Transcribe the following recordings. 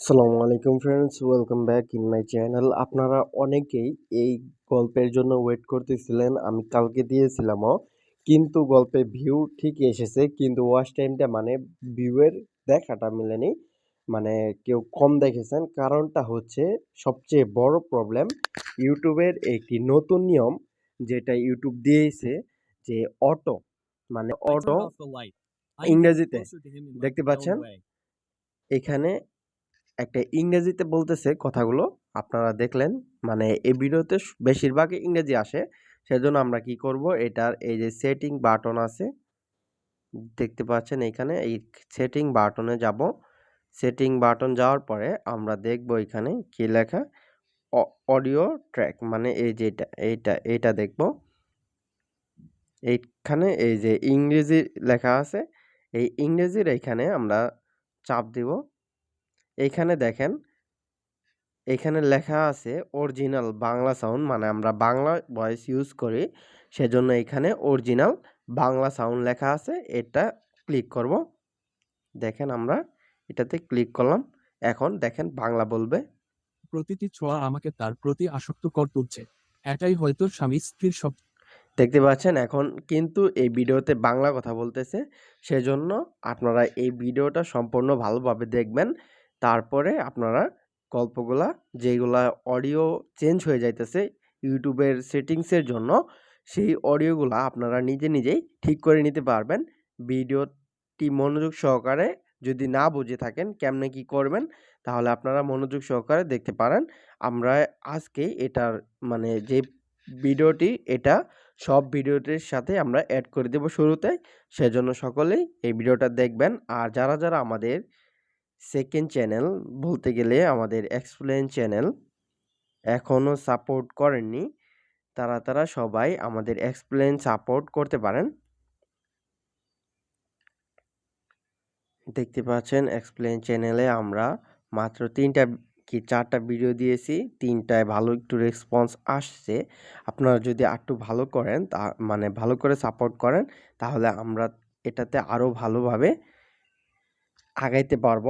আসসালামু আলাইকুম friends welcome back in my channel আপনারা অনেকেই এই গল্পের জন্য ওয়েট করতেছিলেন আমি কালকে দিয়েছিলামও কিন্তু গল্পে ভিউ ঠিকই এসেছে কিন্তু ওয়াচ টাইমটা মানে ভিউয়ের দেখাটা মিলেনি মানে কেউ কম দেখেছেন। কারণটা হচ্ছে সবচেয়ে বড় প্রবলেম ইউটিউবের একটি নতুন নিয়ম যেটা ইউটিউব দিয়েছে যে অটো মানে অটো ইংরেজিতে দেখতে পাচ্ছেন? এখানে একটা ইংরেজিতে বলতেছে কথাগুলো, আপনারা দেখলেন। মানে এই ভিডিওতে বেশিরভাগই ইংরেজি আসে। সেজন্য আমরা কি করব? এটার এই যে সেটিং বাটন আছে, দেখতে পাচ্ছেন এখানে, এই সেটিং বাটনে যাব। সেটিং বাটন যাওয়ার পরে আমরা দেখব এখানে কি লেখা? অডিও ট্র্যাক মানে এই যেটা এইটা এইটা দেখব। এইখানে এই যে ইংরেজি লেখা আছে, এই ইংরেজির এইখানে আমরা চাপ দিব। এইখানে দেখেন এখানে লেখা আছে অরিজিনাল বাংলা সাউন্ড মানে আমরা বাংলা ভয়েস ইউজ করি সেজন্য এখানে অরিজিনাল বাংলা সাউন্ড লেখা আছে এটা ক্লিক করব। দেখেন আমরা এটাতে ক্লিক করলাম। এখন দেখেন বাংলা বলবে। প্রতিটি ছোঁয়া আমাকে তার প্রতি আসক্ত কর তুলছে। এটাই হয়তো স্বামী স্ত্রীর সব দেখতে পাচ্ছেন এখন কিন্তু এই ভিডিওতে বাংলা কথা বলতেছে সেজন্য আপনারা এই ভিডিওটা সম্পূর্ণ ভালোভাবে দেখবেন। তারপরে আপনারা গল্পগুলা যেগুলা অডিও চেঞ্জ হয়ে যাইতেছে ইউটিউবের সেটিংসের জন্য, সেই অডিওগুলা আপনারা নিজে নিজেই ঠিক করে নিতে পারবেন। ভিডিওটি মনোযোগ সহকারে যদি না বুঝে থাকেন কেমনে কি করবেন, তাহলে আপনারা মনোযোগ সহকারে দেখতে পারেন। আমরা আজকে এটার মানে যে ভিডিওটি, এটা সব ভিডিওটির সাথে আমরা অ্যাড করে দেব শুরুতে। সেজন্য সকলেই এই ভিডিওটা দেখবেন। আর যারা যারা আমাদের সেকেন্ড চ্যানেল বলতে গেলে আমাদের এক্সপ্লেন চ্যানেল এখনও সাপোর্ট করেননি। তারা তারা সবাই আমাদের এক্সপ্লেন সাপোর্ট করতে পারেন। দেখতে পাচ্ছেন এক্সপ্লেন চ্যানেলে আমরা মাত্র তিনটা কি চারটা ভিডিও দিয়েছি। তিনটায় ভালো একটু রেসপন্স আসছে। আপনারা যদি আরেকটু ভালো করেন তা মানে ভালো করে সাপোর্ট করেন, তাহলে আমরা এটাতে আরও ভালোভাবে আগাইতে পারব।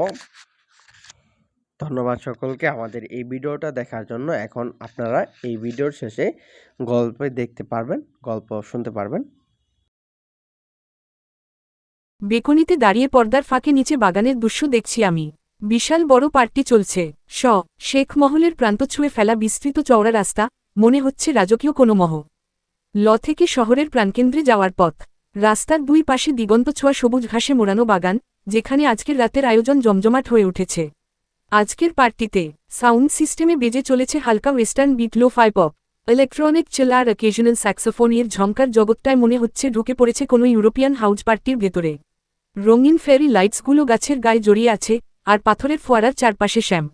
ধন্যবাদ সকলকে আমাদের এই ভিডিওটা দেখার জন্য। এখন আপনারা এই ভিডিওর শেষে গল্প দেখতে পারবেন, গল্প শুনতে পারবেন। বেকনিতে দাঁড়িয়ে পর্দার ফাঁকে নিচে বাগানের দৃশ্য দেখছি আমি। বিশাল বড় পার্টি চলছে। স শেখ মহলের প্রান্ত ছুঁয়ে ফেলা বিস্তৃত চওড়া রাস্তা, মনে হচ্ছে রাজকীয় কোনো মহ। ল থেকে শহরের প্রাণকেন্দ্রে যাওয়ার পথ। রাস্তার দুই পাশে দিগন্ত ছোঁয়া সবুজ ঘাসে মোড়ানো বাগান যেখানে আজকের রাতের আয়োজন জমজমাট হয়ে উঠেছে। আজকের পার্টিতে সাউন্ড সিস্টেমে বেজে চলেছে হালকা western beat, lo fi pop, electronic চেলা আর অকেশনাল স্যাক্সোফোন। এর ঝংকার জগৎটায় মনে হচ্ছে ঢুকে পড়েছে কোনো ইউরোপিয়ান হাউজ পার্টির ভেতরে। রঙিন ফেরি লাইটসগুলো গাছের গায়ে জড়িয়ে আছে আর পাথরের ফোয়ারার চারপাশে শ্যাম।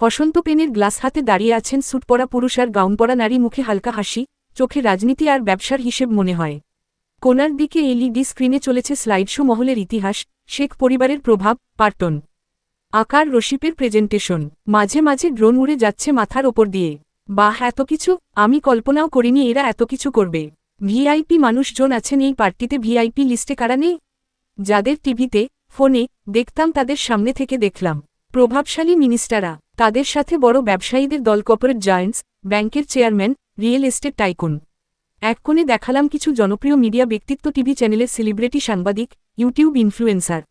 হসন্ত পেনের গ্লাস হাতে দাঁড়িয়ে আছেন স্যুট পরা পুরুষ আর গাউন পরা নারী মুখে হালকা হাসি, চোখে রাজনীতি আর ব্যবসার হিসেব মনে হয়। কোনার দিকে এলইডি স্ক্রিনে চলেছে স্লাইড শো মহলের ইতিহাস শেখ পরিবারের প্রভাব, পার্টন। আকার রশিপের প্রেজেন্টেশন। মাঝে মাঝে ড্রোন উড়ে যাচ্ছে মাথার ওপর দিয়ে। বাহ, এত কিছু? আমি কল্পনাও করিনি এরা এত কিছু করবে। ভিআইপি মানুষজন আছেন এই পার্টিতে ভিআইপি লিস্টে কারা নেই? যাদের টিভিতে, ফোনে, দেখতাম তাদের সামনে থেকে দেখলাম। প্রভাবশালী মিনিস্টাররা। তাদের সাথে বড় ব্যবসায়ীদের দল কর্পোরেট জায়েন্টস, ব্যাংকের চেয়ারম্যান, রিয়েল এস্টেট টাইকুন। এক কোণে দেখালাম কিছু জনপ্রিয় মিডিয়া ব্যক্তিত্ব টিভি চ্যানেলের সেলিব্রিটি সাংবাদিক, ইউটিউব ইনফ্লুয়েন্সার,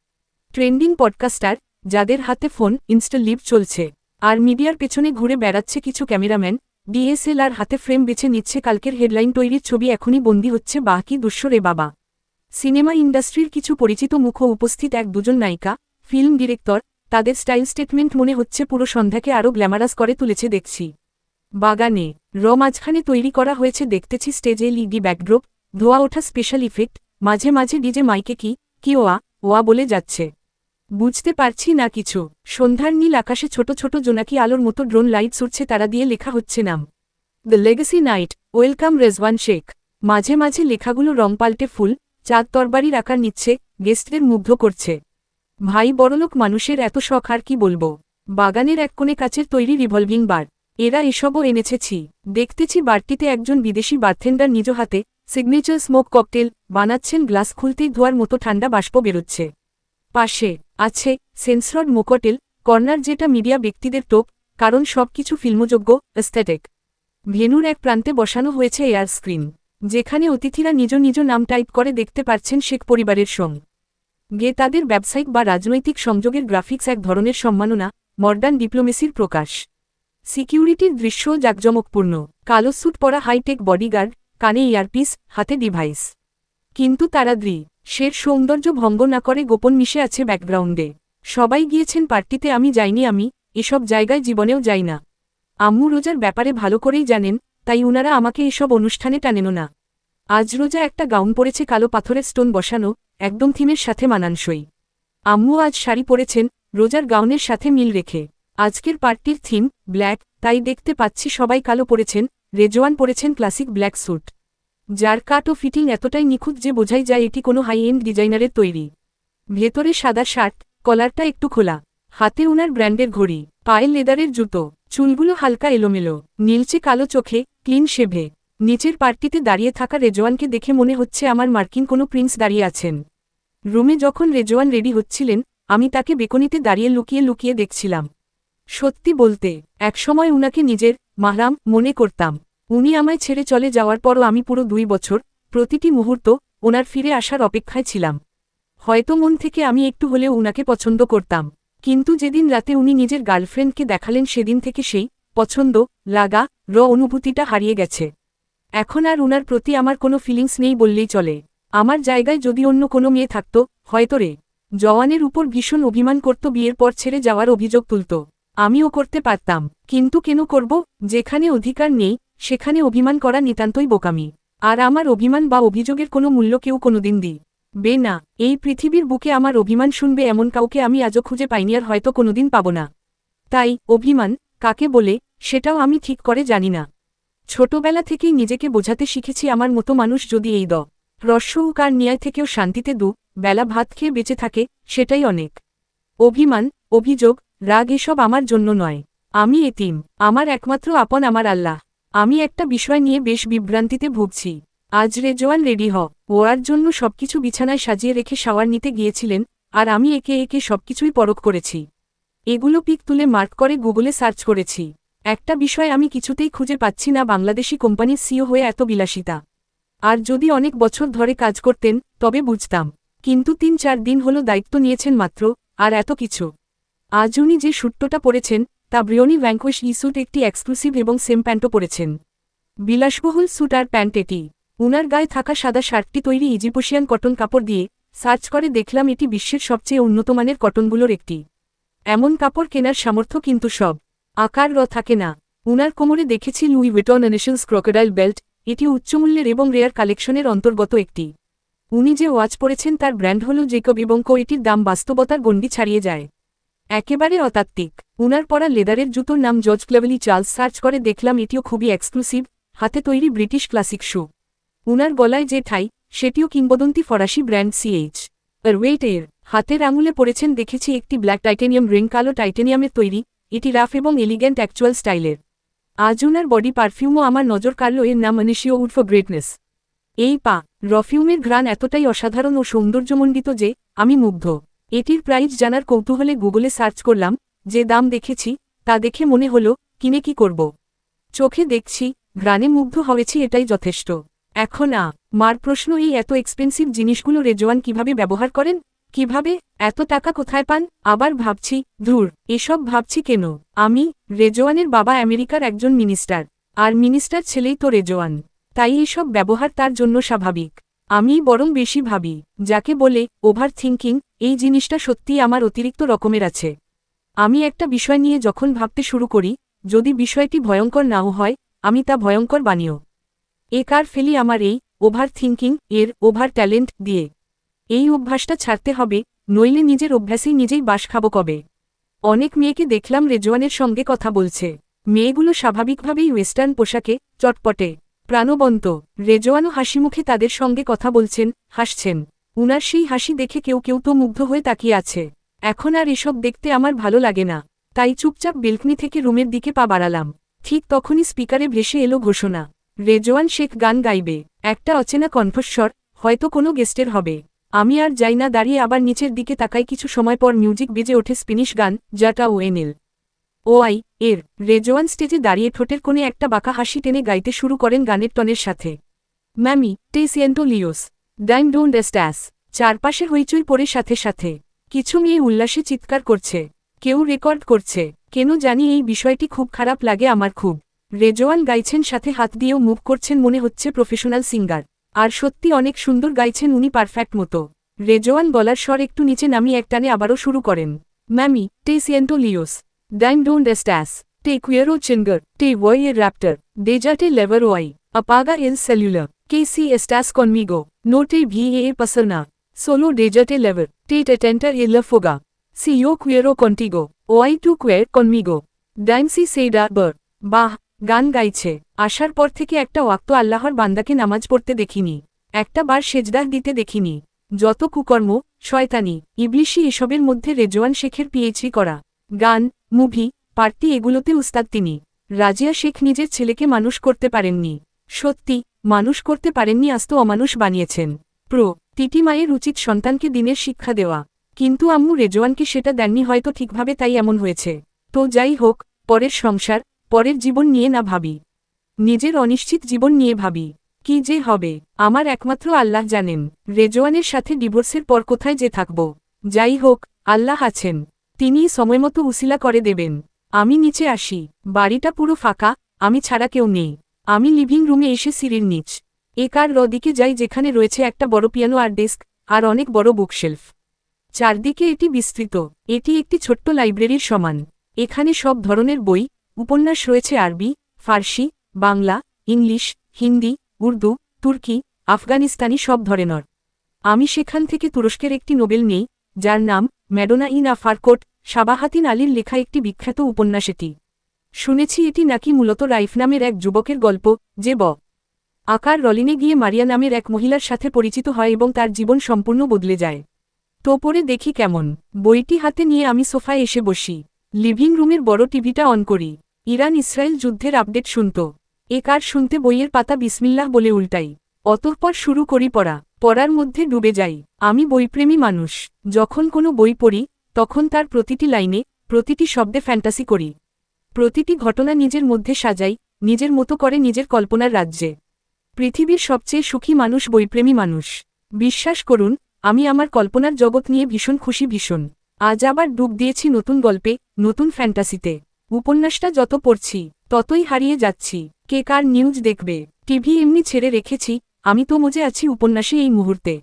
ট্রেন্ডিং পডকাস্টার, যাদের হাতে ফোন ইনস্টল লিভ চলছে, আর মিডিয়ার পেছনে ঘুরে বেড়াচ্ছে কিছু ক্যামেরাম্যান, ডিএসএলআর হাতে ফ্রেম বেছে নিচ্ছে কালকের হেডলাইন তৈরির ছবি এখনই বন্দী হচ্ছে বাকি দুঃস্ব রে বাবা। সিনেমা ইন্ডাস্ট্রির কিছু পরিচিত মুখ উপস্থিত এক দুজন নায়িকা, ফিল্ম ডিরেক্টর, তাদের স্টাইল স্টেটমেন্ট মনে হচ্ছে পুরো সন্ধ্যাকে আরও গ্ল্যামারাস করে তুলেছে দেখছি। বাগানে র মাঝখানে তৈরি করা হয়েছে দেখতেছি স্টেজে লিডি ব্যাকড্রপ, ধোয়া ওঠা স্পেশাল ইফেক্ট মাঝে মাঝে ডিজে মাইকে কি কি ওয়া ওয়া বলে যাচ্ছে। বুঝতে পারছি না কিছু। সন্ধ্যার নীল আকাশে ছোট ছোট জোনাকি আলোর মতো ড্রোন লাইট উড়ছে তারা দিয়ে লেখা হচ্ছে নাম। The legacy night welcome Rezwan Sheikh মাঝে মাঝে লেখাগুলো রং পাল্টে ফুল, চাঁদ তরবারির আকার নিচ্ছে গেস্টদের মুগ্ধ করছে। ভাই বড়লোক মানুষের এত শখ আর কি বলব? বাগানের এক কোণে কাচের তৈরি রিভলভিং বার এরা এসবও এনেছেছি দেখতেছি বারটিতে একজন বিদেশি বার্থেন্ডার নিজ হাতে সিগনেচার স্মোক ককটেল বানাচ্ছেন গ্লাস খুলতেই ধোয়ার মতো ঠান্ডা বাষ্প বেরোচ্ছে। পাশে আছে সেন্সরড মোকটেল, কর্নার যেটা মিডিয়া ব্যক্তিদের টোপ, কারণ সবকিছু ফিল্মযোগ্য এস্থেটিক ভেনুর এক প্রান্তে বসানো হয়েছে এয়ার স্ক্রিন যেখানে অতিথিরা নিজ নিজ নাম টাইপ করে দেখতে পারছেন শেখ পরিবারের সং। গে তাদের ব্যবসায়িক বা রাজনৈতিক সংযোগের গ্রাফিক্স এক ধরনের সম্মাননা মডার্ন ডিপ্লোমেসির প্রকাশ। সিকিউরিটির দৃশ্যও জাঁকজমকপূর্ণ। কালো স্যুট পরা হাইটেক বডিগার্ড, কানে ইয়ারপিস, হাতে ডিভাইস। কিন্তু তারা দ্রি। সের সৌন্দর্য ভঙ্গ না করে গোপন মিশে আছে ব্যাকগ্রাউন্ডে। সবাই গিয়েছেন পার্টিতে, আমি যাইনি, আমি এসব জায়গায় জীবনেও যাই না। আম্মু রোজার ব্যাপারে ভালো করেই জানেন, তাই উনারা আমাকে এসব অনুষ্ঠানে টানেন না। আজ রোজা একটা গাউন পরেছে কালো পাথরের স্টোন বসানো, একদম থিমের সাথে মানানসই। আম্মু আজ শাড়ি পরেছেন, রোজার গাউনের সাথে মিল রেখে। আজকের পার্টির থিম, ব্ল্যাক, তাই দেখতে পাচ্ছি সবাই কালো পরেছেন, রেজওয়ান পরেছেন ক্লাসিক ব্ল্যাক স্যুট। যার কাট ও ফিটিং এতটাই নিখুঁত যে বোঝাই যায় এটি কোনো হাই এন্ড ডিজাইনারের তৈরি। ভেতরে সাদা শার্ট, কলারটা একটু খোলা। হাতে উনার ব্র্যান্ডের ঘড়ি, পায়ে লেদারের জুতো, চুলগুলো হালকা এলোমেলো, নীলচে কালো চোখে, ক্লিন শেভে। নিচের পার্টিতে দাঁড়িয়ে থাকা রেজওয়ানকে দেখে মনে হচ্ছে আমার মার্কিন কোনো প্রিন্স দাঁড়িয়ে আছেন। রুমে যখন রেজওয়ান রেডি হচ্ছিলেন, আমি তাকে বেকনিতে দাঁড়িয়ে লুকিয়ে লুকিয়ে দেখছিলাম। সত্যি বলতে, একসময় উনাকে নিজের মাহরাম মনে করতাম। উনি আমায় ছেড়ে চলে যাওয়ার পরও আমি পুরো দুই বছর, প্রতিটি মুহূর্ত ওনার ফিরে আসার অপেক্ষায় ছিলাম। হয়তো মন থেকে আমি একটু হলেও উনাকে পছন্দ করতাম। কিন্তু যেদিন রাতে উনি নিজের গার্লফ্রেন্ডকে দেখালেন সেদিন থেকে সেই পছন্দ, লাগা, র অনুভূতিটা হারিয়ে গেছে। এখন আর উনার প্রতি আমার কোনো ফিলিংস নেই বললেই চলে। আমার জায়গায় যদি অন্য কোনো মেয়ে থাকত, হয়তো রে। জওয়ানের উপর ভীষণ অভিমান করত বিয়ের পর ছেড়ে যাওয়ার অভিযোগ তুলত। আমিও করতে পারতাম, কিন্তু কেন করব? যেখানে অধিকার নেই, সেখানে অভিমান করা নিতান্তই বোকামি। আর আমার অভিমান বা অভিযোগের কোনো মূল্য কেউ কোনোদিন দিই। বে না, এই পৃথিবীর বুকে আমার অভিমান শুনবে এমন কাউকে আমি আজও খুঁজে পাইনি আর হয়তো কোনোদিন পাব না। তাই, অভিমান, কাকে বলে, সেটাও আমি ঠিক করে জানি না। ছোটবেলা থেকেই নিজেকে বোঝাতে শিখেছি আমার মতো মানুষ যদি এই দ রস্য কার ন্যায় থেকেও শান্তিতে দু বেলা ভাত খেয়ে বেঁচে থাকে, সেটাই অনেক। অভিমান, অভিযোগ রাগ এসব আমার জন্য নয়। আমি এতিম। আমার একমাত্র আপন আমার আল্লাহ। আমি একটা বিষয় নিয়ে বেশ বিভ্রান্তিতে ভুগছি। আজ রেজওয়ান রেডি হ। ওয়ার জন্য সবকিছু বিছানায় সাজিয়ে রেখে শাওয়ার নিতে গিয়েছিলেন, আর আমি একে একে সবকিছুই পরখ করেছি। এগুলো পিক তুলে মার্ক করে গুগলে সার্চ করেছি। একটা বিষয় আমি কিছুতেই খুঁজে পাচ্ছি না বাংলাদেশি কোম্পানির সিও হয়ে এত বিলাসিতা। আর যদি অনেক বছর ধরে কাজ করতেন, তবে বুঝতাম। কিন্তু তিন চার দিন হলো দায়িত্ব নিয়েছেন মাত্র, আর এত কিছু। আজ উনি যে সুট্টোটা পরেছেন, তা ব্রিয়নি ভ্যাঙ্কুইশ স্যুট একটি এক্সক্লুসিভ এবং সেম প্যান্টও পরেছেন। বিলাসবহুল স্যুট আর প্যান্ট এটি। উনার গায়ে থাকা সাদা শার্টটি তৈরি ইজিপোশিয়ান কটন কাপড় দিয়ে সার্চ করে দেখলাম এটি বিশ্বের সবচেয়ে উন্নতমানের কটনগুলোর একটি। এমন কাপড় কেনার সামর্থ্য কিন্তু সব। আকার র থাকে না। উনার কোমরে দেখেছি Louis Vuitton nations crocodile belt, এটি উচ্চমূল্যের এবং রেয়ার কালেকশনের অন্তর্গত একটি। উনি যে ওয়াচ পরেছেন তার ব্র্যান্ড হল জেকব এবং কো এটির দাম বাস্তবতার গণ্ডি ছাড়িয়ে যায়। একেবারে অতাত্ত্বিক। উনার পরা লেদারের জুতোর নাম জর্জ ক্লেভেলি চার্লস। সার্চ করে দেখলাম, এটিও খুবই এক্সক্লুসিভ, হাতে তৈরি ব্রিটিশ ক্লাসিক শু। উনার গলায় যে ঠাই, সেটিও কিংবদন্তি ফরাসি ব্র্যান্ড সিএইচ ওয়েট এর, হাতের আঙুলে পড়েছেন দেখেছি একটি ব্ল্যাক টাইটেনিয়াম রিং, কালো টাইটেনিয়ামের তৈরি, এটি রাফ এবং এলিগ্যান্ট অ্যাকচুয়াল স্টাইলের। আজ উনার বডি পারফিউমও আমার নজর কাড়ল, এর নাম অনিশিও উড ফর গ্রেটনেস। এই পা, রফিউমের ঘ্রাণ এতটাই অসাধারণ ও সৌন্দর্যমণ্ডিত যে, আমি মুগ্ধ। এটির প্রাইস জানার কৌতূহলে গুগলে সার্চ করলাম, যে দাম দেখেছি, তা দেখে মনে হলো, কিনে কি করব? চোখে দেখছি, ঘ্রাণে মুগ্ধ হয়েছি, এটাই যথেষ্ট। এখন আ, মার প্রশ্ন, এই এত এক্সপেন্সিভ জিনিসগুলো রেজওয়ান কীভাবে ব্যবহার করেন? কীভাবে? এত টাকা কোথায় পান? আবার ভাবছি, ধুর, এসব ভাবছি কেন? আমি, রেজওয়ানের বাবা আমেরিকার একজন মিনিস্টার, আর মিনিস্টার ছেলেই তো রেজওয়ান। তাই এসব ব্যবহার তার জন্য স্বাভাবিক। আমি বরং বেশি ভাবি, যাকে বলে ওভার থিঙ্কিং এই জিনিসটা সত্যিই আমার অতিরিক্ত রকমের আছে। আমি একটা বিষয় নিয়ে যখন ভাবতে শুরু করি, যদি বিষয়টি ভয়ঙ্কর নাও হয়, আমি তা ভয়ঙ্কর বানিও। এ কার ফেলি আমার এই ওভার থিঙ্কিং এর ওভার ট্যালেন্ট দিয়ে। এই অভ্যাসটা ছাড়তে হবে, নইলে নিজের অভ্যাসেই নিজেই বাস খাব কবে। অনেক মেয়েকে দেখলাম রেজওয়ানের সঙ্গে কথা বলছে। মেয়েগুলো স্বাভাবিকভাবেই ওয়েস্টার্ন পোশাকে চটপটে। প্রাণবন্ত। রেজওয়ানও হাসিমুখে তাদের সঙ্গে কথা বলছেন, হাসছেন। উনার সেই হাসি দেখে কেউ কেউ তো মুগ্ধ হয়ে তাকিয়ে আছে। এখন আর এসব দেখতে আমার ভালো লাগে না। তাই চুপচাপ বেলকনি থেকে রুমের দিকে পা বাড়ালাম। ঠিক তখনই স্পিকারে ভেসে এলো ঘোষণা। রেজওয়ান শেখ গান গাইবে। একটা অচেনা কণ্ঠস্বর, হয়তো কোনো গেস্টের হবে। আমি আর যাই না, দাঁড়িয়ে আবার নিচের দিকে তাকাই কিছু সময় পর মিউজিক বেজে ওঠে স্পিনিশ গান, জাটা ও এনএল ও আই এর, রেজওয়ান স্টেজে দাঁড়িয়ে ঠোঁটের কোণে একটা বাঁকা হাসি টেনে গাইতে শুরু করেন গানের টনের সাথে। ম্যামি, টেসিয়েন্টো লিওস, ডাইম ডোন্ট স্ট্যাস চারপাশে হইচই পড়ে সাথে সাথে। কিছু মেয়ে উল্লাসে চিৎকার করছে, কেউ রেকর্ড করছে, কেন জানি এই বিষয়টি খুব খারাপ লাগে আমার খুব। রেজওয়ান গাইছেন সাথে হাত দিয়েও মুভ করছেন মনে হচ্ছে প্রফেশনাল সিঙ্গার। আর সত্যি অনেক সুন্দর গাইছেন উনি পারফেক্ট মতো। রেজওয়ান গলার স্বর একটু নিচে নামিয়ে একটানে আবারও শুরু করেন। ম্যামি টে সিয়েন্টো লিওস ডাইম ডোন্ট স্ট্যাস টে কুয়েরো চিঙ্গার টে ওয়াই এর র্যাপ্টার ডেজাটে লেভার ওয়াই apaga el celular, que si estás conmigo, no te vi e pasarna, solo déjate lever, te atenta y la fuga. Si yo quiero contigo, o I to queer conmigo. Dime si say that bird. বাহ গান গাইছে আসার পর থেকে একটা ওয়াক্ত আল্লাহর বান্দাকে নামাজ পড়তে দেখিনি একটা বার সেজদাহ দিতে দেখিনি যত কুকর্ম শয়তানি ইবলিশি এসবের মধ্যে রেজওয়ান শেখের পিএইচডি করা গান, মুভি, পার্টি এগুলোতে উস্তাদ তিনি। রাজিয়া শেখ নিজের ছেলেকে মানুষ করতে পারেননি। সত্যি, মানুষ করতে পারেননি আস্ত অমানুষ বানিয়েছেন। প্রো, তিটি মায়ের উচিত সন্তানকে দিনের শিক্ষা দেওয়া। কিন্তু আম্মু রেজওয়ানকে সেটা দেননি হয়তো ঠিকভাবে তাই এমন হয়েছে। তো যাই হোক, পরের সংসার, পরের জীবন নিয়ে না ভাবি। নিজের অনিশ্চিত জীবন নিয়ে ভাবি। কি যে হবে, আমার একমাত্র আল্লাহ জানেন, রেজওয়ানের সাথে ডিভোর্সের পর কোথায় যে থাকব। যাই হোক, আল্লাহ আছেন। তিনিই সময়মতো উসিলা করে দেবেন। আমি নিচে আসি। বাড়িটা পুরো ফাঁকা, আমি ছাড়া কেউ নেই। আমি লিভিং রুমে এসে সিঁড়ির নিচ। এ কার রদিকে যাই যেখানে রয়েছে একটা বড় পিয়ানো আর ডেস্ক, আর অনেক বড় বুকশেলফ। চারদিকে এটি বিস্তৃত। এটি একটি ছোট্ট লাইব্রেরির সমান। এখানে সব ধরনের বই, উপন্যাস রয়েছে আরবি, ফার্সি, বাংলা, ইংলিশ, হিন্দি, উর্দু, তুর্কি, আফগানিস্তানি সব ধরনের। আমি সেখান থেকে তুরস্কের একটি নোবেল নেই, যার নাম ম্যাডোনা ইন আ ফারকোট সাবাহাতিন আলীর লেখা একটি বিখ্যাত উপন্যাস এটি শুনেছি এটি নাকি মূলত রাইফ নামের এক যুবকের গল্প, যে ব। আকার রলিনে গিয়ে মারিয়া নামের এক মহিলার সাথে পরিচিত হয় এবং তার জীবন সম্পূর্ণ বদলে যায়। তো পরে দেখি কেমন। বইটি হাতে নিয়ে আমি সোফায় এসে বসি। লিভিং রুমের বড় টিভিটা অন করি। ইরান ইসরায়েল যুদ্ধের আপডেট শুনত। এ কার শুনতে বইয়ের পাতা বিসমিল্লাহ বলে উল্টাই। অতঃপর শুরু করি পড়া। পড়ার মধ্যে ডুবে যাই। আমি বইপ্রেমী মানুষ। যখন কোনো বই পড়ি, তখন তার প্রতিটি লাইনে, প্রতিটি শব্দে ফ্যান্টাসি করি। প্রতিটি ঘটনা নিজের মধ্যে সাজাই, নিজের মতো করে নিজের কল্পনার রাজ্যে। পৃথিবীর সবচেয়ে সুখী মানুষ বইপ্রেমী মানুষ। বিশ্বাস করুন, আমি আমার কল্পনার জগৎ নিয়ে ভীষণ খুশি ভীষণ। আজ আবার ডুব দিয়েছি নতুন গল্পে, নতুন ফ্যান্টাসিতে। উপন্যাসটা যত পড়ছি, ততই হারিয়ে যাচ্ছি। কে কার নিউজ দেখবে? টিভি এমনি ছেড়ে রেখেছি আমি তো মজে আছি উপন্যাসে এই মুহূর্তে।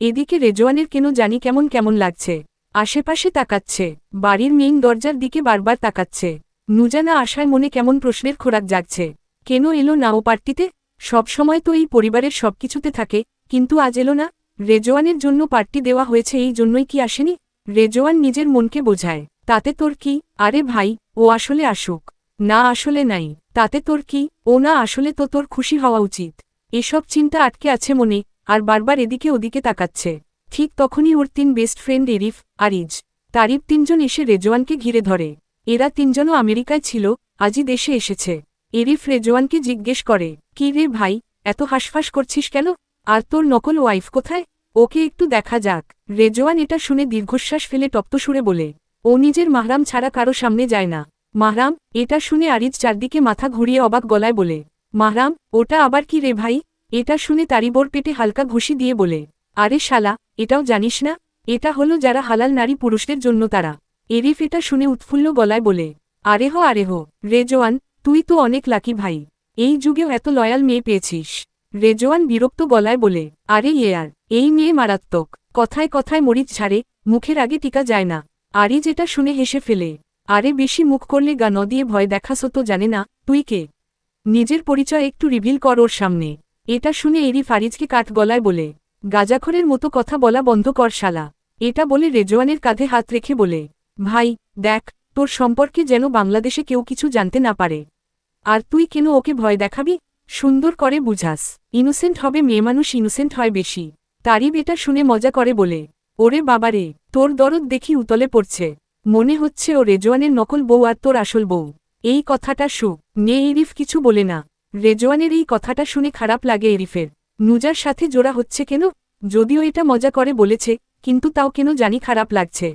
এদিকে রেজওয়ানের কেন জানি কেমন কেমন লাগছে। আশেপাশে তাকাচ্ছে, বাড়ির মেইন দরজার দিকে বারবার তাকাচ্ছে। নুজানা আশায় মনে কেমন প্রশ্নের খোরাক জাগছে। কেন এলো না ও পার্টিতে? সবসময় তো এই পরিবারের সবকিছুতে থাকে, কিন্তু আজ এলো না। রেজওয়ানের জন্য পার্টি দেওয়া হয়েছে এই জন্যই কি আসেনি? রেজওয়ান নিজের মনকে বোঝায়, তাতে তোর কি? আরে ভাই, ও আসলে আসুক। না আসলে নাই, তাতে তোর কি? ও না আসলে তো তোর খুশি হওয়া উচিত। এসব চিন্তা আটকে আছে মনে, আর বারবার এদিকে ওদিকে তাকাচ্ছে। ঠিক তখনই ওর তিন বেস্ট ফ্রেন্ড এরিফ, আরিজ, তারিফ তিনজন এসে রেজওয়ানকে ঘিরে ধরে। এরা তিনজনও আমেরিকায় ছিল, আজই দেশে এসেছে। এরিফ রেজওয়ানকে জিজ্ঞেস করে, কি রে ভাই, এত হাসফাস করছিস কেন? আর তোর নকল ওয়াইফ কোথায়? ওকে একটু দেখা যাক। রেজওয়ান এটা শুনে দীর্ঘশ্বাস ফেলে টপ্ত সুরে বলে, ও নিজের মাহরাম ছাড়া কারও সামনে যায় না। মাহরাম, এটা শুনে আরিজ চারদিকে মাথা ঘুরিয়ে অবাক গলায় বলে মাহরাম ওটা আবার কি রে ভাই? এটা শুনে তারিবোর পেটে হালকা ঘুষি দিয়ে বলে, আরে শালা, এটাও জানিস না? এটা হলো যারা হালাল নারী পুরুষদের জন্য তারা। এরিফ এটা শুনে উৎফুল্ল গলায় বলে, আরেহ আরেহ রেজওয়ান তুই তো অনেক লাকি ভাই। এই যুগেও এত লয়াল মেয়ে পেয়েছিস। রেজওয়ান বিরক্ত গলায় বলে, আরে ইয়ার এই মেয়ে মারাত্মক। কথায় কথায় মরিচ ছাড়ে মুখের আগে টিকা যায় না। আরে যেটা শুনে হেসে ফেলে, আরে বেশি মুখ করলে গা নদিয়ে ভয় দেখাসো তো জানে না, তুই কে? নিজের পরিচয় একটু রিভিল কর ওর সামনে। এটা শুনে এরি ফারিজকে কাঠ গলায় বলে, গাজাখরের মতো কথা বলা বন্ধ কর শালা। এটা বলে রেজওয়ানের কাঁধে হাত রেখে বলে, ভাই, দেখ, তোর সম্পর্কে যেন বাংলাদেশে কেউ কিছু জানতে না পারে। আর তুই কেন ওকে ভয় দেখাবি? সুন্দর করে বুঝাস। ইনোসেন্ট হবে মেয়েমানুষ ইনোসেন্ট হয় বেশি। তারিব এটা শুনে মজা করে বলে, ওরে বাবারে তোর দরদ দেখি উতলে পড়ছে। মনে হচ্ছে ও রেজওয়ানের নকল বউ আর তোর আসল বউ। এই কথাটা সু নে এরিফ কিছু বলে না। রেজওয়ানের এই কথাটা শুনে খারাপ লাগে এরিফের। নুজার সাথে জোড়া হচ্ছে কেন? যদিও এটা মজা করে বলেছে, কিন্তু তাও কেন জানি খারাপ লাগছে।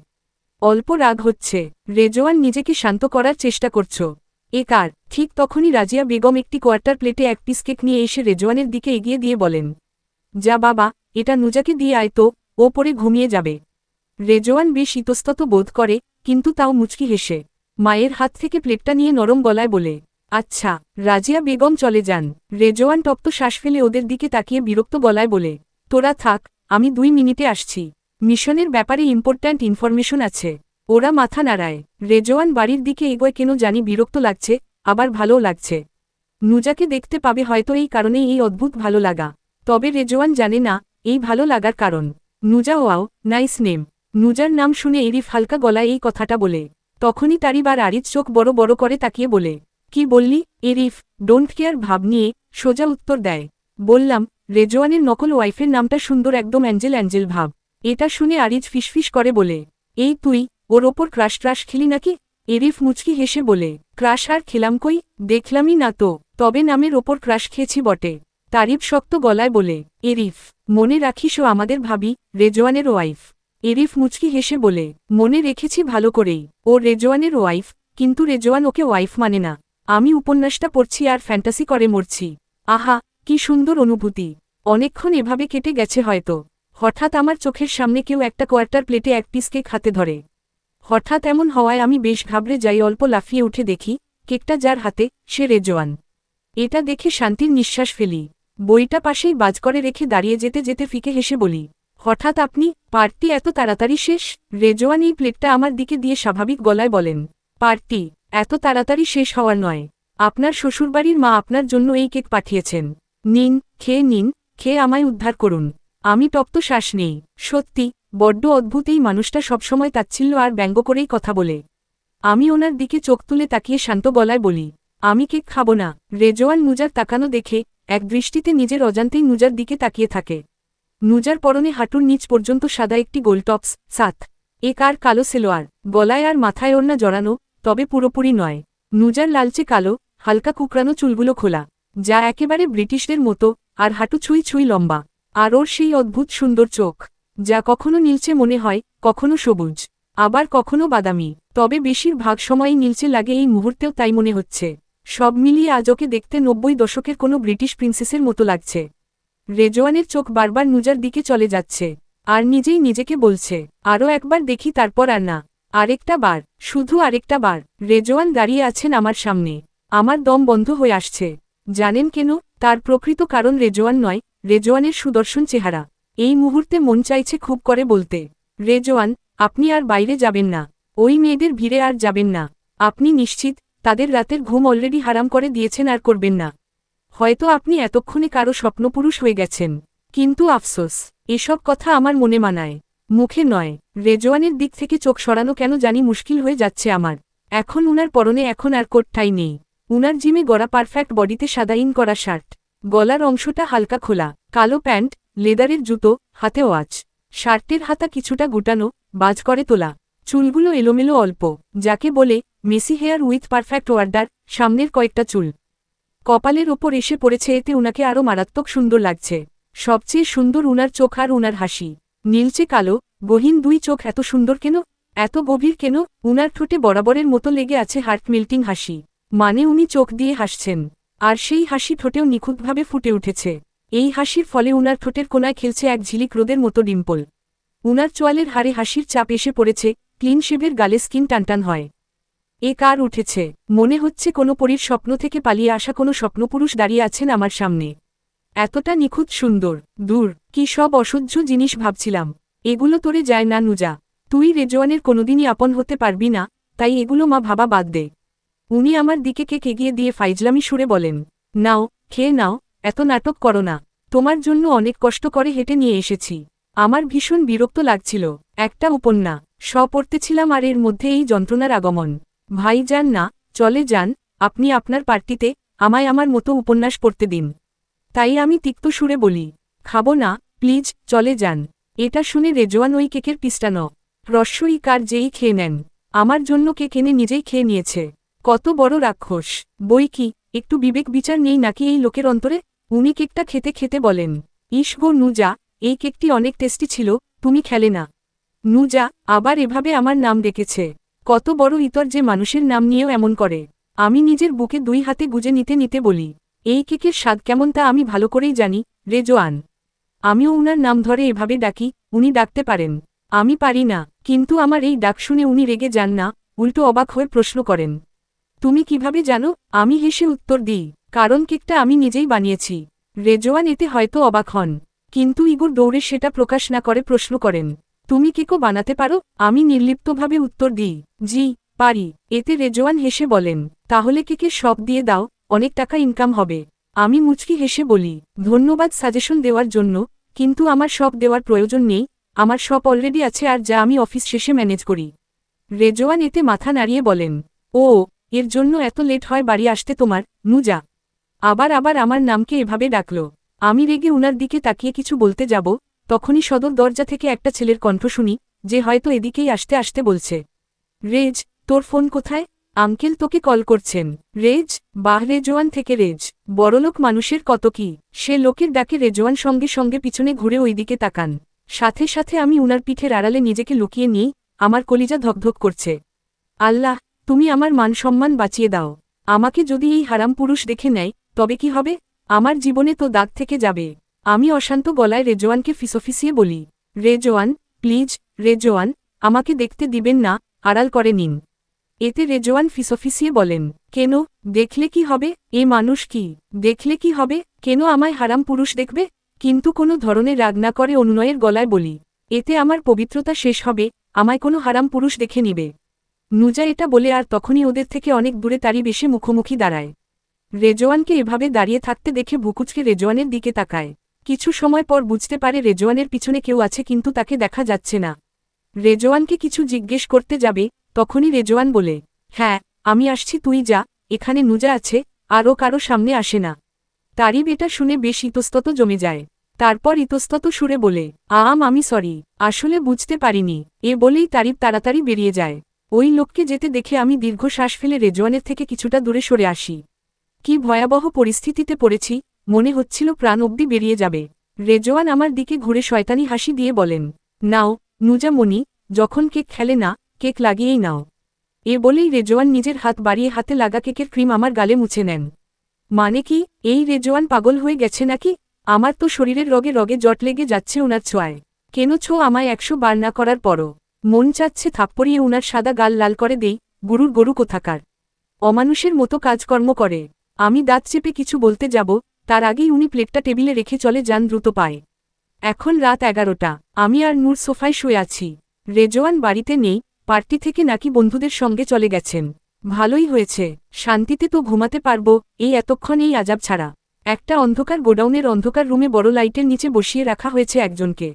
অল্প রাগ হচ্ছে। রেজওয়ান নিজেকে শান্ত করার চেষ্টা করছ। এ কার? ঠিক তখনই রাজিয়া বেগম একটি কোয়ার্টার প্লেটে এক পিস কেক নিয়ে এসে রেজওয়ানের দিকে এগিয়ে দিয়ে বলেন, যা বাবা, এটা নুজাকে দিয়ে আয় তো, ও পরে ঘুমিয়ে যাবে। রেজওয়ান বেশ ইতস্তত বোধ করে, কিন্তু তাও মুচকি হেসে মায়ের হাত থেকে প্লেটটা নিয়ে নরম গলায় বলে আচ্ছা রাজিয়া বেগম চলে যান। রেজওয়ান টপ্ত শ্বাস ফেলে ওদের দিকে তাকিয়ে বিরক্ত গলায় বলে, তোরা থাক, আমি দুই মিনিটে আসছি। মিশনের ব্যাপারে ইম্পর্ট্যান্ট ইনফরমেশন আছে। ওরা মাথা নাড়ায়। রেজওয়ান বাড়ির দিকে এগোয় কেন জানি বিরক্ত লাগছে, আবার ভালোও লাগছে। নুজাকে দেখতে পাবে হয়তো এই কারণেই এই অদ্ভুত ভালো লাগা। তবে রেজওয়ান জানে না, এই ভালো লাগার কারণ। Nuja wow, nice name. নুজার নাম শুনে এরিফ হালকা গলায় এই কথাটা বলে তখনই তারিবার আরিজ চোখ বড় বড় করে তাকিয়ে বলে, কি বললি এরিফ ডোন্ট কেয়ার ভাব নিয়ে সোজা উত্তর দেয়। বললাম, রেজওয়ানের নকল ওয়াইফের নামটা সুন্দর একদম অ্যাঞ্জেল অ্যাঞ্জেল ভাব। এটা শুনে আরিজ ফিসফিস করে বলে, এই তুই, ওর ওপর ক্রাশ ট্রাশ খেলি নাকি? এরিফ মুচকি হেসে বলে, ক্রাশ আর খেলাম কই? দেখলামই না তো, তবে নামের ওপর ক্রাশ খেয়েছি বটে। তারিফ শক্ত গলায় বলে এরিফ মনে রাখিস ও আমাদের ভাবি রেজওয়ানের ওয়াইফ। এরিফ মুচকি হেসে বলে, মনে রেখেছি ভালো করেই। ও রেজওয়ানের ওয়াইফ, কিন্তু রেজওয়ান ওকে ওয়াইফ মানে না। আমি উপন্যাসটা পড়ছি আর ফ্যান্টাসি করে মরছি। আহা, কি সুন্দর অনুভূতি। অনেকক্ষণ এভাবে কেটে গেছে হয়তো। হঠাৎ আমার চোখের সামনে কেউ একটা কোয়ার্টার প্লেটে এক পিস কেক হাতে ধরে। হঠাৎ এমন হওয়ায় আমি বেশ ঘাবড়ে যাই, অল্প লাফিয়ে উঠে দেখি, কেকটা যার হাতে, সে রেজওয়ান এটা দেখে শান্তির নিঃশ্বাস ফেলি। বইটা পাশেই বাজ করে রেখে দাঁড়িয়ে যেতে যেতে ফিকে হেসে বলি হঠাৎ আপনি, পার্টি এত তাড়াতাড়ি শেষ? রেজওয়ান এই প্লেটটা আমার দিকে দিয়ে স্বাভাবিক গলায় বলেন। পার্টি, এত তাড়াতাড়ি শেষ হওয়ার নয়। আপনার শ্বশুরবাড়ির মা আপনার জন্য এই কেক পাঠিয়েছেন। নিন, খেয়ে নিন, খেয়ে আমায় উদ্ধার করুন। আমি তপ্ত শ্বাস নেই। সত্যি, বড্ড অদ্ভুত এই মানুষটা সবসময় তাচ্ছিল্য আর ব্যঙ্গ করেই কথা বলে। আমি ওনার দিকে চোখ তুলে তাকিয়ে শান্ত গলায় বলি, আমি কেক খাব না। রেজওয়ান নুজার তাকানো দেখে, এক দৃষ্টিতে নিজের অজান্তেই নুজার দিকে তাকিয়ে থাকে। নুজার পরনে হাঁটুর নিচ পর্যন্ত সাদা একটি গোলটপস সাত। এক আর কালো সেলোয়ার? গলায় আর মাথায় ওড়না জড়ানো, তবে পুরোপুরি নয়। নুজার লালচে কালো, হালকা কুকরানো চুলগুলো খোলা, যা একেবারে ব্রিটিশদের মতো, আর হাঁটু ছুঁই ছুঁই লম্বা। আর ওর সেই অদ্ভুত সুন্দর চোখ, যা কখনো নীলচে মনে হয়, কখনো সবুজ, আবার কখনো বাদামি। তবে বেশিরভাগ সময়ই নীলচে লাগে এই মুহূর্তেও তাই মনে হচ্ছে। সব মিলিয়ে আজকে দেখতে নব্বই দশকের কোনো ব্রিটিশ প্রিন্সেসের মতো লাগছে। রেজওয়ানের চোখ বারবার নুজার দিকে চলে যাচ্ছে। আর নিজেই নিজেকে বলছে আরও একবার দেখি তারপর আর না। আরেকটা বার, শুধু আরেকটা বার। রেজওয়ান দাঁড়িয়ে আছেন আমার সামনে। আমার দম বন্ধ হয়ে আসছে। জানেন কেন? তার প্রকৃত কারণ রেজওয়ান নয়, রেজওয়ানের সুদর্শন চেহারা। এই মুহূর্তে মন চাইছে খুব করে বলতে, রেজওয়ান, আপনি আর বাইরে যাবেন না। ওই মেয়েদের ভিড়ে আর যাবেন না। আপনি নিশ্চিত, তাদের রাতের ঘুম অলরেডি হারাম করে দিয়েছেন আর করবেন না। হয়তো আপনি এতক্ষণে কারও স্বপ্নপুরুষ হয়ে গেছেন। কিন্তু আফসোস, এসব কথা আমার মনে মানায়। মুখে নয়, রেজওয়ানের দিক থেকে চোখ সরানো কেন জানি মুশকিল হয়ে যাচ্ছে আমার। এখন উনার পরনে এখন আর কোটটাই নেই। উনার জিমে গড়া পারফেক্ট বডিতে সাদাইন করা শার্ট। গলার অংশটা হালকা খোলা, কালো প্যান্ট, লেদারের জুতো, হাতে ওয়াচ। শার্টের হাতা কিছুটা গুটানো, বাজ করে তোলা। চুলগুলো এলোমেলো অল্প, যাকে বলে messy hair with perfect order, সামনের কয়েকটা চুল। কপালের ওপর এসে পড়েছে এতে উনাকে আরও মারাত্মক সুন্দর লাগছে। সবচেয়ে সুন্দর উনার চোখ আর উনার হাসি। নীলচে কালো, গহীন দুই চোখ এত সুন্দর কেন? এত গভীর কেন? উনার ঠোঁটে বরাবরের মতো লেগে আছে হার্ট মেল্টিং হাসি। মানে উনি চোখ দিয়ে হাসছেন। আর সেই হাসি ঠোঁটেও নিখুঁতভাবে ফুটে উঠেছে। এই হাসির ফলে উনার ঠোঁটের কোনায় খেলছে এক ঝিলিক রোদের মতো ডিম্পল। উনার চোয়ালের হাড়ে হাসির চাপ এসে পড়েছে ক্লিন শেভের গালে স্কিন টানটান হয়। এ কার উঠেছে? মনে হচ্ছে কোনো পরীর স্বপ্ন থেকে পালিয়ে আসা কোনো স্বপ্নপুরুষ দাঁড়িয়ে আছেন আমার সামনে। এতটা নিখুঁত সুন্দর, দূর, কি সব অসহ্য জিনিস ভাবছিলাম। এগুলো তোরে যায় না নুজা। তুই রেজওয়ানের কোনোদিনই আপন হতে পারবি না, তাই এগুলো মা ভাবা বাদ দে। উনি আমার দিকে কেক এগিয়ে দিয়ে ফাইজলামি সুরে বলেন, নাও, খেয়ে নাও, এত নাটক করো না। তোমার জন্য অনেক কষ্ট করে হেঁটে নিয়ে এসেছি। আমার ভীষণ বিরক্ত লাগছিল। একটা উপন্যা স পড়তেছিলাম আর এর মধ্যে এই যন্ত্রণার আগমন। ভাই যান না, চলে যান, আপনি আপনার পার্টিতে আমায় আমার মতো উপন্যাস পড়তে দিন। তাই আমি তিক্ত সুরে বলি, খাব না, প্লিজ, চলে যান এটা শুনে রেজওয়ান ওই কেকের পিস্টা ন। রস্যই কার যেই খেয়ে নেন, আমার জন্য কেক এনে নিজেই খেয়ে নিয়েছে। কত বড় রাক্ষস, বই কি, একটু বিবেক বিচার নেই নাকি এই লোকের অন্তরে? উনি কেকটা খেতে খেতে বলেন ইস গো নুজা, এই কেকটি অনেক টেস্টি ছিল, তুমি খেলে না। নুজা, আবার এভাবে আমার নাম ডেকেছে। কত বড় ইতর যে মানুষের নাম নিয়েও এমন করে। আমি নিজের বুকে দুই হাতে গুজে নিতে নিতে বলি, এই কেকের স্বাদ কেমন তা আমি ভালো করেই জানি রেজোয়ান আমিও উনার নাম ধরে এভাবে ডাকি, উনি ডাকতে পারেন। আমি পারি না, কিন্তু আমার এই ডাক শুনে উনি রেগে যান না, উল্টো অবাক হয়ে প্রশ্ন করেন, তুমি কীভাবে জানো, আমি হেসে উত্তর দিই, কারণ কেকটা আমি নিজেই বানিয়েছি। রেজোয়ান এতে হয়তো অবাক হন, কিন্তু ইগুর দৌড়ে সেটা প্রকাশ না করে প্রশ্ন করেন তুমি কেকও বানাতে পারো? আমি নির্লিপ্তভাবে উত্তর দিই, জি, পারি। এতে রেজোয়ান হেসে বলেন, তাহলে কেকের সব দিয়ে দাও, অনেক টাকা ইনকাম হবে। আমি মুচকি হেসে বলি, ধন্যবাদ সাজেশন দেওয়ার জন্য, কিন্তু আমার সব দেওয়ার প্রয়োজন নেই, আমার সব অলরেডি আছে আর যা আমি অফিস শেষে ম্যানেজ করি। রেজোয়ান এতে মাথা নাড়িয়ে বলেন, ও, এর জন্য এত লেট হয় বাড়ি আসতে তোমার নুজা আবার আবার আমার নামকে এভাবে ডাকল। আমি রেগে উনার দিকে তাকিয়ে কিছু বলতে যাব তখনই সদর দরজা থেকে একটা ছেলের কণ্ঠ শুনি, যে হয়তো এদিকেই আসতে আসতে বলছে, রেজ, তোর ফোন কোথায়? আঙ্কেল তোকে কল করছেন। রেজ, বাহ রেজোয়ান থেকে রেজ। বড়লোক মানুষের কত কি? সে লোকের ডাকে রেজোয়ান সঙ্গে সঙ্গে পিছনে ঘুরে ওইদিকে তাকান। সাথে সাথে আমি উনার পিঠের আড়ালে নিজেকে লুকিয়ে নিই, আমার কলিজা ধকধক করছে। আল্লাহ, তুমি আমার মান সম্মান বাঁচিয়ে দাও। আমাকে যদি এই হারাম পুরুষ দেখে নেয়, তবে কি হবে? আমার জীবনে তো দাগ থেকে যাবে। আমি অশান্ত গলায় রেজোয়ানকে ফিসফিসিয়ে বলি, রেজোয়ান, প্লিজ, রেজোয়ান, আমাকে দেখতে দিবেন না, আড়াল করে নিন। এতে রেজোয়ান ফিসফিসিয়ে বলেন, কেন, দেখলে কি হবে? এ মানুষ কি? দেখলে কি হবে? কেন আমায় হারাম পুরুষ দেখবে? কিন্তু কোনো ধরনের রাগ না করে অনুনয়ের গলায় বলি, এতে আমার পবিত্রতা শেষ হবে, আমায় কোনো হারাম পুরুষ দেখে নিবে। নুজা এটা বলে আর তখনই ওদের থেকে অনেক দূরে তারি বেশে মুখোমুখি দাঁড়ায়। রেজোয়ানকে এভাবে দাঁড়িয়ে থাকতে দেখে ভুকুচকে রেজোয়ানের দিকে তাকায়। কিছু সময় পর বুঝতে পারে রেজোয়ানের পিছনে কেউ আছে কিন্তু তাকে দেখা যাচ্ছে না। রেজোয়ানকে কিছু জিজ্ঞেস করতে যাবে, তখনই রেজোয়ান বলে হ্যাঁ আমি আসছি, তুই যা, এখানে নুজা আছে আরও কারও সামনে আসে না। তারিব এটা শুনে বেশ ইতস্তত জমে যায়। তারপর ইতস্তত সুরে বলে, আম, আমি সরি, আসলে বুঝতে পারিনি। এ বলেই তারিব তাড়াতাড়ি বেরিয়ে যায়। ওই লোককে যেতে দেখে আমি দীর্ঘ শ্বাস ফেলে রেজোয়ানের থেকে কিছুটা দূরে সরে আসি। কি ভয়াবহ পরিস্থিতিতে পড়েছি মনে হচ্ছিল প্রাণ অব্দি বেরিয়ে যাবে। রেজোয়ান আমার দিকে ঘুরে শয়তানি হাসি দিয়ে বলেন, নাও নুজা মনি যখন কেক খেলে না, কেক লাগিয়েই নাও। এ বলেই রেজোয়ান নিজের হাত বাড়িয়ে হাতে লাগা কেকের ক্রিম আমার গালে মুছে নেন। মানে কি, এই রেজোয়ান পাগল হয়ে গেছে নাকি? আমার তো শরীরের রগে রগে জট লেগে যাচ্ছে ওনার ছোঁয়ায়। কেন ছো আমায় একশো বার না করার পরও? মন চাচ্ছে থাপ্পড়িয়ে উনার সাদা গাল লাল করে দেই, গুরুর গরু কোথাকার? অমানুষের মতো কাজকর্ম করে। আমি দাঁত চেপে কিছু বলতে যাব তার আগেই উনি প্লেটটা টেবিলে রেখে চলে যান দ্রুত পায়। এখন রাত এগারোটা, আমি আর নূর সোফায় শুয়ে আছি। রেজোয়ান বাড়িতে নেই, পার্টি থেকে নাকি বন্ধুদের সঙ্গে চলে গেছেন। ভালোই হয়েছে, শান্তিতে তো ঘুমাতে পারব, এই এতক্ষণ এই আজাব ছাড়া। একটা অন্ধকার গোডাউনের অন্ধকার রুমে বড় লাইটের নিচে বসিয়ে রাখা হয়েছে একজনকে।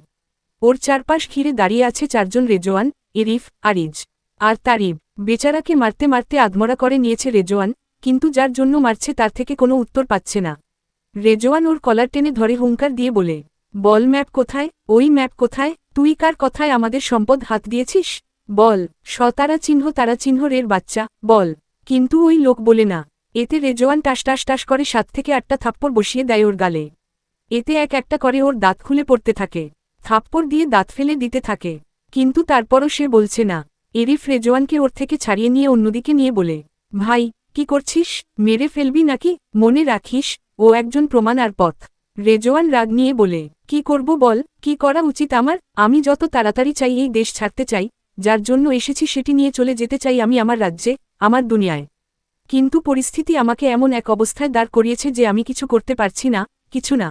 ওর চারপাশ ঘিরে দাঁড়িয়ে আছে চারজন রেজোয়ান এরিফ আরিজ। আর তারিব, বেচারাকে মারতে মারতে আধমরা করে নিয়েছে রেজোয়ান কিন্তু যার জন্য মারছে তার থেকে কোনো উত্তর পাচ্ছে না। রেজোয়ান ওর কলার টেনে ধরে হুঙ্কার দিয়ে বলে, বল ম্যাপ কোথায়? ওই ম্যাপ কোথায়? তুই কার কথায় আমাদের সম্পদ হাত দিয়েছিস? বল, সতারা চিহ্ন তারা চিহ্ন রের বাচ্চা, বল। কিন্তু ওই লোক বলে না। এতে রেজোয়ান টাস টাস টাস করে সাত থেকে আটটা থাপ্পড় বসিয়ে দেয় ওর গালে। এতে এক একটা করে ওর দাঁত খুলে পড়তে থাকে। থাপ্পড় দিয়ে দাঁত ফেলে দিতে থাকে। কিন্তু তারপরও সে বলছে না। এরিফ রেজোয়ানকে ওর থেকে ছাড়িয়ে নিয়ে অন্যদিকে নিয়ে বলে, ভাই, কি করছিস? মেরে ফেলবি নাকি? মনে রাখিস? ও একজন প্রমাণ আর পথ। রেজোয়ান রাগ নিয়ে বলে, কি করব বল, কি করা উচিত আমার? আমি যত তাড়াতাড়ি চাই এই দেশ ছাড়তে চাই, যার জন্য এসেছি সেটি নিয়ে চলে যেতে চাই আমি আমার রাজ্যে, আমার দুনিয়ায়। কিন্তু পরিস্থিতি আমাকে এমন এক অবস্থায় দাঁড় করিয়েছে যে আমি কিছু করতে পারছি না, কিছু না।